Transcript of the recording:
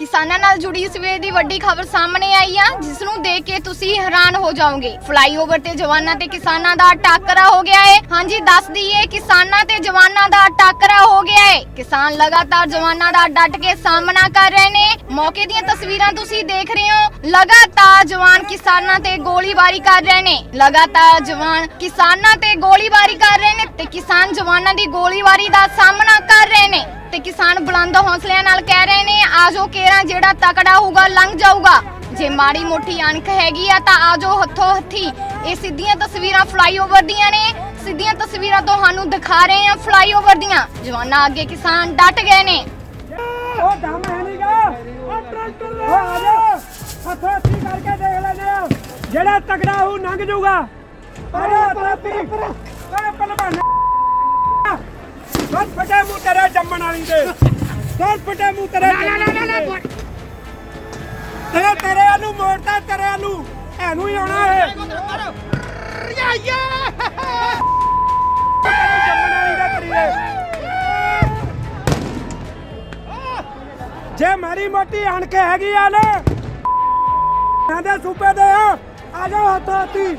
ਕਿਸਾਨਾਂ ਨਾਲ ਜੁੜੀ ਸਵੇਰ ਦੀ ਵੱਡੀ ਖਬਰ ਸਾਹਮਣੇ ਆਈ ਆ ਜਿਸ ਨੂੰ ਦੇਖ ਕੇ ਤੁਸੀਂ ਹੈਰਾਨ ਹੋ ਜਾਓਗੇ। ਫਲਾਈਓਵਰ ਤੇ ਜਵਾਨਾਂ ਤੇ ਕਿਸਾਨਾਂ ਦਾ ਟਾਕਰਾ ਹੋ ਗਿਆ ਹੈ ਹਾਂਜੀ, ਦੱਸ ਦਈਏ, ਕਿਸਾਨਾਂ ਤੇ ਜਵਾਨਾਂ ਦਾ ਟਾਕਰਾ ਹੋ ਗਿਆ ਹੈ ਕਿਸਾਨ ਲਗਾਤਾਰ ਜਵਾਨਾਂ ਦਾ ਡਟ ਕੇ ਸਾਹਮਣਾ ਕਰ ਰਹੇ ਨੇ। ਮੌਕੇ ਦੀਆਂ ਤਸਵੀਰਾਂ ਤੁਸੀਂ ਦੇਖ ਰਹੇ ਹੋ। ਲਗਾਤਾਰ ਜਵਾਨ ਕਿਸਾਨਾਂ ਤੇ ਗੋਲੀਬਾਰੀ ਕਰ ਰਹੇ ਨੇ। ਲਗਾਤਾਰ ਜਵਾਨ ਕਿਸਾਨਾਂ ਤੇ ਗੋਲੀਬਾਰੀ ਕਰ ਰਹੇ ਨੇ ਤੇ ਕਿਸਾਨ ਜਵਾਨਾਂ ਦੀ ਗੋਲੀਬਾਰੀ ਦਾ ਸਾਹਮਣਾ ਕਰ ਰਹੇ ਨੇ। ਤੇ ਕਿਸਾਨ ਬੁਲੰਦ ਹੌਸਲਿਆਂ ਨਾਲ ਕਹਿ ਰਹੇ ਨੇ ਆਜੋ ਕੇਰਾ ਜਿਹੜਾ ਤਕੜਾ ਹੋਊਗਾ ਲੰਘ ਜਾਊਗਾ। ਜੇ ਮਾੜੀ ਮੋਟੀ ਅਣਖ ਹੈਗੀ ਆ ਤਾਂ ਆਜੋ ਹੱਥੋਂ ਹੱਥੀ। ਇਹ ਸਿੱਧੀਆਂ ਤਸਵੀਰਾਂ ਫਲਾਈਓਵਰ ਦੀਆਂ ਨੇ। ਸਿੱਧੀਆਂ ਤਸਵੀਰਾਂ ਤੁਹਾਨੂੰ ਦਿਖਾ ਰਹੇ ਆ ਫਲਾਈਓਵਰ ਦੀਆਂ। ਜਵਾਨਾਂ ਅੱਗੇ ਕਿਸਾਨ ਡਟ ਗਏ ਨੇ। ਉਹ ਦਮ ਹੈ ਨਹੀਂਗਾ ਉਹ ਟਰੈਕਟਰ ਲੈ ਆ ਜਾ। ਹੱਥੋਂ ਹੱਥੀ ਕਰਕੇ ਦੇਖ ਲੈਨੇ ਆ। ਜਿਹੜਾ ਤਗੜਾ ਉਹ ਲੰਘ ਜਾਊਗਾ। ਅਰੇ ਓਏ ਪਹਿਲਵਾਨ ਬਸ ਫਟੇ ਮੂੰਹ ਤੇਰੇ ਜੰਮਣ ਵਾਲੀ ਦੇ। ਬਸ ਫਟੇ ਮੂੰਹ ਤੇਰੇ ਜੰਮਣ ਵਾਲੀ ਦੇ। ਤੇਰੇ ਤੇਰੇ ਨੂੰ ਮੋੜਦਾ ਤੇਰੇ ਨੂੰ ਇਹਨੂੰ ਹੀ ਆਉਣਾ ਹੈ ਯਾ ਯਾ ਜੰਮਣ ਵਾਲੀ ਦਾ ਤੇਰੀ ਦੇ ਜੇ ਮਾਰੀ ਮੋਟੀ ਅਣਖ ਹੈਗੀ ਆ ਨਾ ਇਹਦੇ ਸੂਬੇ ਦੇ ਆ ਆ ਜਾਓ ਹੱਥੋਂ ਹੱਥੀ।